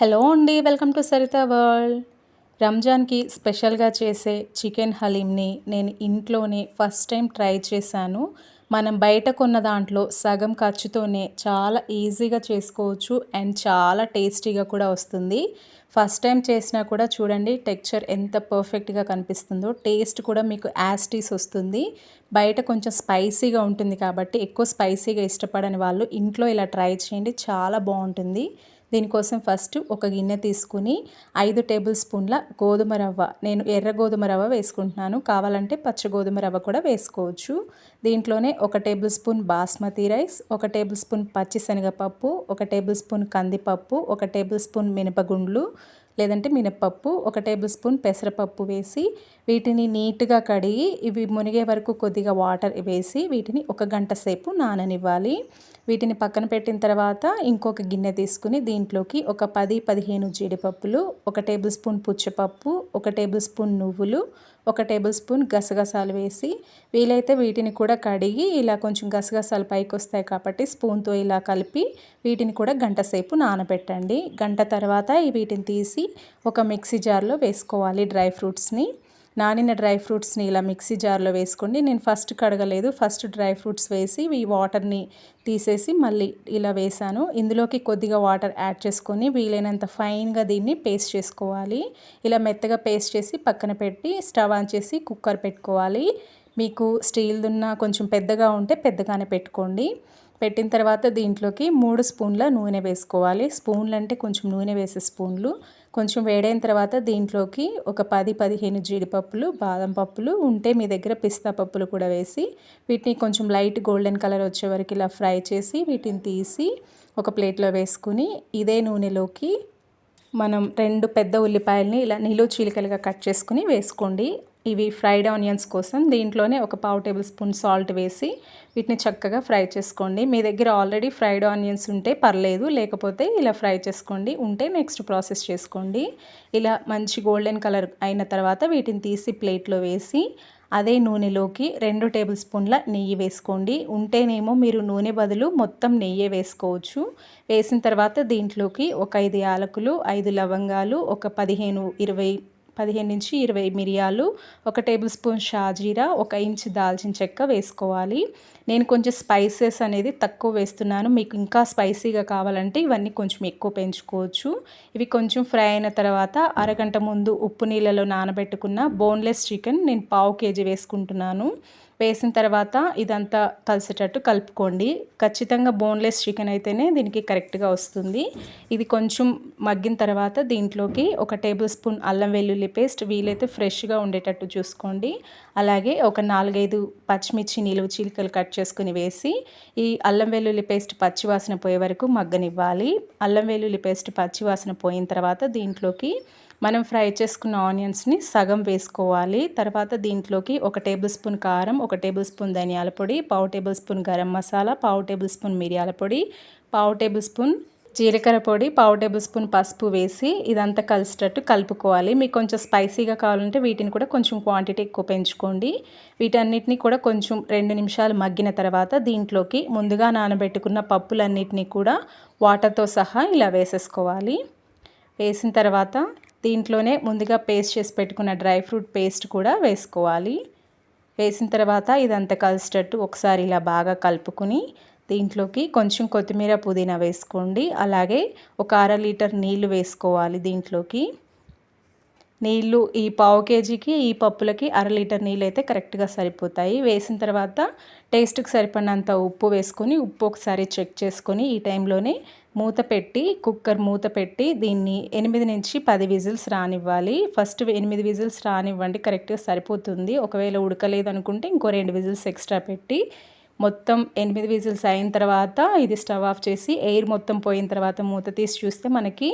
Hello అండి welcome to Saritha world. రంజాన్కి స్పెషల్గా చేసే చికెన్ హలీంని నేను ఇంట్లోనే ఫస్ట్ టైం ట్రై చేశాను. మనం బయట కొన్న దాంట్లో సగం ఖర్చుతోనే చాలా ఈజీగా చేసుకోవచ్చు అండ్ చాలా టేస్టీగా కూడా వస్తుంది. ఫస్ట్ టైం చేసినా కూడా చూడండి టెక్చర్ ఎంత పర్ఫెక్ట్గా కనిపిస్తుందో టేస్ట్ కూడా మీకు యాస్టీస్ వస్తుంది. బయట కొంచెం స్పైసీగా ఉంటుంది కాబట్టి ఎక్కువ స్పైసీగా ఇష్టపడని వాళ్ళు ఇంట్లో ఇలా ట్రై చేయండి చాలా బాగుంటుంది. దీనికోసం ఫస్ట్ ఒక గిన్నె తీసుకుని ఐదు టేబుల్ స్పూన్ల గోధుమ రవ్వ. నేను ఎర్ర గోధుమ రవ్వ వేసుకుంటున్నాను. కావాలంటే పచ్చ గోధుమ రవ్వ కూడా వేసుకోవచ్చు. దీంట్లోనే ఒక టేబుల్ స్పూన్ బాస్మతి రైస్ ఒక టేబుల్ స్పూన్ పచ్చిశనగపప్పు ఒక టేబుల్ స్పూన్ కందిపప్పు ఒక టేబుల్ స్పూన్ మినపగుండ్లు లేదంటే మినప్పప్పు ఒక టేబుల్ స్పూన్ పెసరపప్పు వేసి వీటిని నీట్గా కడిగి ఇవి మునిగే వరకు కొద్దిగా వాటర్ వేసి వీటిని ఒక గంట సేపు నాననివ్వాలి. వీటిని పక్కన పెట్టిన తర్వాత ఇంకొక గిన్నె తీసుకుని దీంట్లోకి ఒక పది పదిహేను జీడిపప్పులు ఒక టేబుల్ స్పూన్ పుచ్చపప్పు ఒక టేబుల్ స్పూన్ నువ్వులు ఒక టేబుల్ స్పూన్ గసగసాలు వేసి వీలైతే వీటిని కూడా కడిగి ఇలా కొంచెం గసగసాలు పైకి వస్తాయి కాబట్టి స్పూన్తో ఇలా కలిపి వీటిని కూడా గంట సేపు నానబెట్టండి. గంట తర్వాత వీటిని తీసి ఒక మిక్సీ జార్లో వేసుకోవాలి డ్రై ఫ్రూట్స్ని. నానిన డ్రై ఫ్రూట్స్ని ఇలా మిక్సీ జార్లో వేసుకోండి. నేను ఫస్ట్ కడగలేదు. ఫస్ట్ డ్రై ఫ్రూట్స్ వేసి ఈ వాటర్ని తీసేసి మళ్ళీ ఇలా వేసాను. ఇందులోకి కొద్దిగా వాటర్ యాడ్ చేసుకొని వీలైనంత ఫైన్గా దీన్ని పేస్ట్ చేసుకోవాలి. ఇలా మెత్తగా పేస్ట్ చేసి పక్కన పెట్టి స్టవ్ ఆన్ చేసి కుక్కర్ పెట్టుకోవాలి. మీకు స్టీల్దున్న కొంచెం పెద్దగా ఉంటే పెద్దగానే పెట్టుకోండి. పెట్టిన తర్వాత దీంట్లోకి మూడు స్పూన్ల నూనె వేసుకోవాలి. స్పూన్లు అంటే కొంచెం నూనె వేసే స్పూన్లు. కొంచెం వేడైన తర్వాత దీంట్లోకి ఒక పది పదిహేను జీడిపప్పులు బాదం పప్పులు ఉంటే మీ దగ్గర పిస్తా పప్పులు కూడా వేసి వీటిని కొంచెం లైట్ గోల్డెన్ కలర్ వచ్చే వరకు ఇలా ఫ్రై చేసి వీటిని తీసి ఒక ప్లేట్లో వేసుకుని ఇదే నూనెలోకి మనం రెండు పెద్ద ఉల్లిపాయలని ఇలా నిలువ చీలికలుగా కట్ చేసుకుని వేసుకోండి. ఇవి ఫ్రైడ్ ఆనియన్స్ కోసం దీంట్లోనే ఒక పావు టేబుల్ స్పూన్ సాల్ట్ వేసి వీటిని చక్కగా ఫ్రై చేసుకోండి. మీ దగ్గర ఆల్రెడీ ఫ్రైడ్ ఆనియన్స్ ఉంటే పర్లేదు లేకపోతే ఇలా ఫ్రై చేసుకోండి ఉంటే నెక్స్ట్ ప్రాసెస్ చేసుకోండి. ఇలా మంచి గోల్డెన్ కలర్ అయిన తర్వాత వీటిని తీసి ప్లేట్లో వేసి అదే నూనెలోకి రెండు టేబుల్ స్పూన్ల నెయ్యి వేసుకోండి. ఉంటేనేమో మీరు నూనె బదులు మొత్తం నెయ్యి వేసుకోవచ్చు. వేసిన తర్వాత దీంట్లోకి ఒక ఐదు యాలకులు ఐదు లవంగాలు ఒక పదిహేను ఇరవై పదిహేను నుంచి ఇరవై మిరియాలు ఒక టేబుల్ స్పూన్ షాజీరా ఒక ఇంచ్ దాల్చిన చెక్క వేసుకోవాలి. నేను కొంచెం స్పైసెస్ అనేది తక్కువ వేస్తున్నాను. మీకు ఇంకా స్పైసీగా కావాలంటే ఇవన్నీ కొంచెం ఎక్కువ పెంచుకోవచ్చు. ఇవి కొంచెం ఫ్రై అయిన తర్వాత అరగంట ముందు ఉప్పు నీళ్ళలో నానబెట్టుకున్న బోన్లెస్ చికెన్ నేను పావు కేజీ వేసుకుంటున్నాను. వేసిన తర్వాత ఇదంతా కలిసేటట్టు కలుపుకోండి. ఖచ్చితంగా బోన్లెస్ చికెన్ అయితేనే దీనికి కరెక్ట్గా వస్తుంది. ఇది కొంచెం మగ్గిన తర్వాత దీంట్లోకి ఒక టేబుల్ స్పూన్ అల్లం వెల్లుల్లి పేస్ట్ వీలైతే ఫ్రెష్గా ఉండేటట్టు చూసుకోండి. అలాగే ఒక నాలుగైదు పచ్చిమిర్చి నిలువు చీలికలు కట్ చేసుకుని వేసి ఈ అల్లం వెల్లుల్లి పేస్ట్ పచ్చివాసన పోయే వరకు మగ్గనివ్వాలి. అల్లం వెల్లుల్లి పేస్ట్ పచ్చివాసన పోయిన తర్వాత దీంట్లోకి మనం ఫ్రై చేసుకున్న ఆనియన్స్ని సగం వేసుకోవాలి. తర్వాత దీంట్లోకి ఒక టేబుల్ స్పూన్ కారం ఒక టేబుల్ స్పూన్ ధనియాల పొడి పావు టేబుల్ స్పూన్ గరం మసాలా పావు టేబుల్ స్పూన్ మిరియాల పొడి పావు టేబుల్ స్పూన్ జీలకర్ర పొడి పావు టేబుల్ స్పూన్ పసుపు వేసి ఇదంతా కలిసేటట్టు కలుపుకోవాలి. మీకు కొంచెం స్పైసీగా కావాలంటే వీటిని కూడా కొంచెం క్వాంటిటీ ఎక్కువ పెంచుకోండి. వీటన్నిటిని కూడా కొంచెం రెండు నిమిషాలు మగ్గిన తర్వాత దీంట్లోకి ముందుగా నానబెట్టుకున్న పప్పులన్నిటినీ కూడా వాటర్తో సహా ఇలా వేసేసుకోవాలి. వేసిన తర్వాత దీంట్లోనే ముందుగా పేస్ట్ చేసి పెట్టుకున్న డ్రై ఫ్రూట్ పేస్ట్ కూడా వేసుకోవాలి. వేసిన తర్వాత ఇదంతా కలిసేటట్టు ఒకసారి ఇలా బాగా కలుపుకుని దీంట్లోకి కొంచెం కొత్తిమీర పుదీనా వేసుకోండి. అలాగే ఒక అర లీటర్ నీళ్ళు వేసుకోవాలి దీంట్లోకి. నీళ్ళు ఈ పావు కేజీకి ఈ పప్పులకి అర లీటర్ నీళ్ళు అయితే కరెక్ట్గా సరిపోతాయి. వేసిన తర్వాత టేస్ట్కి సరిపడినంత ఉప్పు వేసుకొని ఉప్పు ఒకసారి చెక్ చేసుకొని ఈ టైంలోనే మూత పెట్టి కుక్కర్ మూత పెట్టి దీన్ని ఎనిమిది నుంచి పది విజిల్స్ రానివ్వాలి. ఫస్ట్ ఎనిమిది విజిల్స్ రానివ్వండి కరెక్ట్గా సరిపోతుంది. ఒకవేళ ఉడకలేదు అనుకుంటే ఇంకో రెండు విజిల్స్ ఎక్స్ట్రా పెట్టి మొత్తం ఎనిమిది విజిల్స్ అయిన తర్వాత ఇది స్టవ్ ఆఫ్ చేసి ఎయిర్ మొత్తం పోయిన తర్వాత మూత తీసి చూస్తే మనకి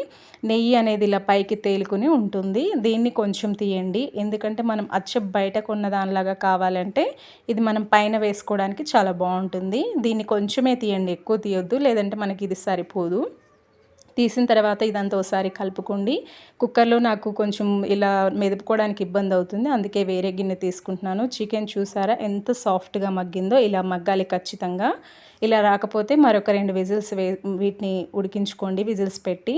నెయ్యి అనేది ఇలా పైకి తేలుకుని ఉంటుంది. దీన్ని కొంచెం తీయండి. ఎందుకంటే మనం అచ్చ బయట కొన్న దానిలాగా కావాలంటే ఇది మనం పైన వేసుకోవడానికి చాలా బాగుంటుంది. దీన్ని కొంచెమే తీయండి. ఎక్కువ తీయొద్దు. లేదంటే మనకి ఇది సరిపోదు. తీసిన తర్వాత ఇదంతా ఒకసారి కలుపుకోండి. కుక్కర్లో నాకు కొంచెం ఇలా మెదుపుకోవడానికి ఇబ్బంది అవుతుంది. అందుకే వేరే గిన్నె తీసుకుంటున్నాను. చికెన్ చూసారా? ఎంత సాఫ్ట్గా మగ్గిందో ఇలా మగ్గాలి ఖచ్చితంగా. ఇలా రాకపోతే మరొక రెండు విజిల్స్ వే వీటిని ఉడికించుకోండి. విజిల్స్ పెట్టి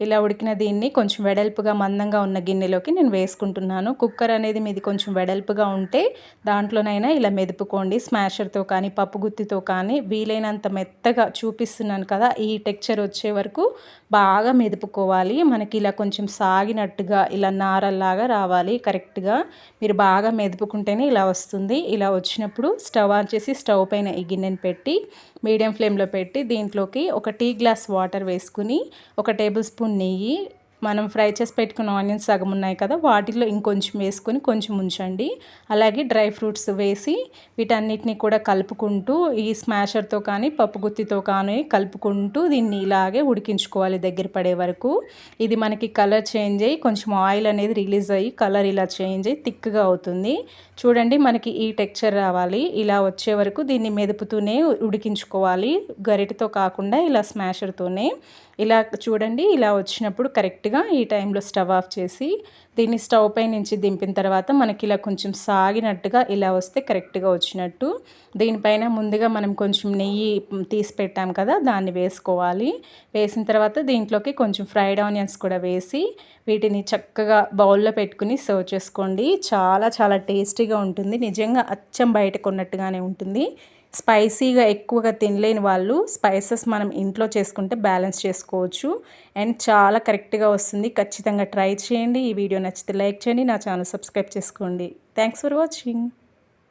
ఇలా ఉడికిన దీన్ని కొంచెం వెడల్పుగా మందంగా ఉన్న గిన్నెలోకి నేను వేసుకుంటున్నాను. కుక్కర్ అనేది మీది కొంచెం వెడల్పుగా ఉంటే దాంట్లోనైనా ఇలా మెదుపుకోండి. స్మాషర్తో కానీ పప్పు గుత్తితో కానీ వీలైనంత మెత్తగా చూపిస్తున్నాను కదా ఈ టెక్చర్ వచ్చే వరకు బాగా మెదుపుకోవాలి. మనకి ఇలా కొంచెం సాగినట్టుగా ఇలా నారల్లాగా రావాలి. కరెక్ట్గా మీరు బాగా మెదుపుకుంటేనే ఇలా వస్తుంది. ఇలా వచ్చినప్పుడు స్టవ్ ఆన్ చేసి స్టవ్ పైన ఈ గిన్నెని పెట్టి మీడియం ఫ్లేమ్లో పెట్టి దీంట్లోకి ఒక టీ గ్లాస్ వాటర్ వేసుకుని ఒక టేబుల్ స్పూన్ నెయ్యి మనం ఫ్రై చేసి పెట్టుకున్న ఆనియన్స్ సగం ఉన్నాయి కదా వాటిలో ఇంకొంచెం వేసుకొని కొంచెం ఉంచండి. అలాగే డ్రై ఫ్రూట్స్ వేసి వీటన్నిటిని కూడా కలుపుకుంటూ ఈ స్మాషర్తో కానీ పప్పు గుత్తితో కానీ కలుపుకుంటూ దీన్ని ఇలాగే ఉడికించుకోవాలి దగ్గర పడే వరకు. ఇది మనకి కలర్ చేంజ్ అయ్యి కొంచెం ఆయిల్ అనేది రిలీజ్ అయ్యి కలర్ ఇలా చేంజ్ అయ్యి థిక్గా అవుతుంది. చూడండి మనకి ఈ టెక్చర్ రావాలి. ఇలా వచ్చే వరకు దీన్ని మెదుపుతూనే ఉడికించుకోవాలి. గరిటతో కాకుండా ఇలా స్మాషర్తోనే. ఇలా చూడండి ఇలా వచ్చినప్పుడు కరెక్ట్గా ఈ టైంలో స్టవ్ ఆఫ్ చేసి దీన్ని స్టవ్ పై నుంచి దింపిన తర్వాత మనకి ఇలా కొంచెం సాగినట్టుగా ఇలా వస్తే కరెక్ట్గా వచ్చినట్టు. దీనిపైన ముందుగా మనం కొంచెం నెయ్యి తీసి పెట్టాం కదా దాన్ని వేసుకోవాలి. వేసిన తర్వాత దీంట్లోకి కొంచెం ఫ్రైడ్ ఆనియన్స్ కూడా వేసి వీటిని చక్కగా బౌల్లో పెట్టుకుని సర్వ్ చేసుకోండి. చాలా చాలా టేస్టీగా ఉంటుంది. నిజంగా అచ్చం బయట కొన్నట్టుగానే ఉంటుంది. స్పైసీగా ఎక్కువగా తినలేని వాళ్ళు స్పైసెస్ మనం ఇంట్లో చేసుకుంటే బ్యాలెన్స్ చేసుకోవచ్చు. అండ్ చాలా కరెక్ట్గా వస్తుంది. ఖచ్చితంగా ట్రై చేయండి. ఈ వీడియో నచ్చితే లైక్ చేయండి. నా ఛానల్ సబ్స్క్రైబ్ చేసుకోండి. Thanks for watching.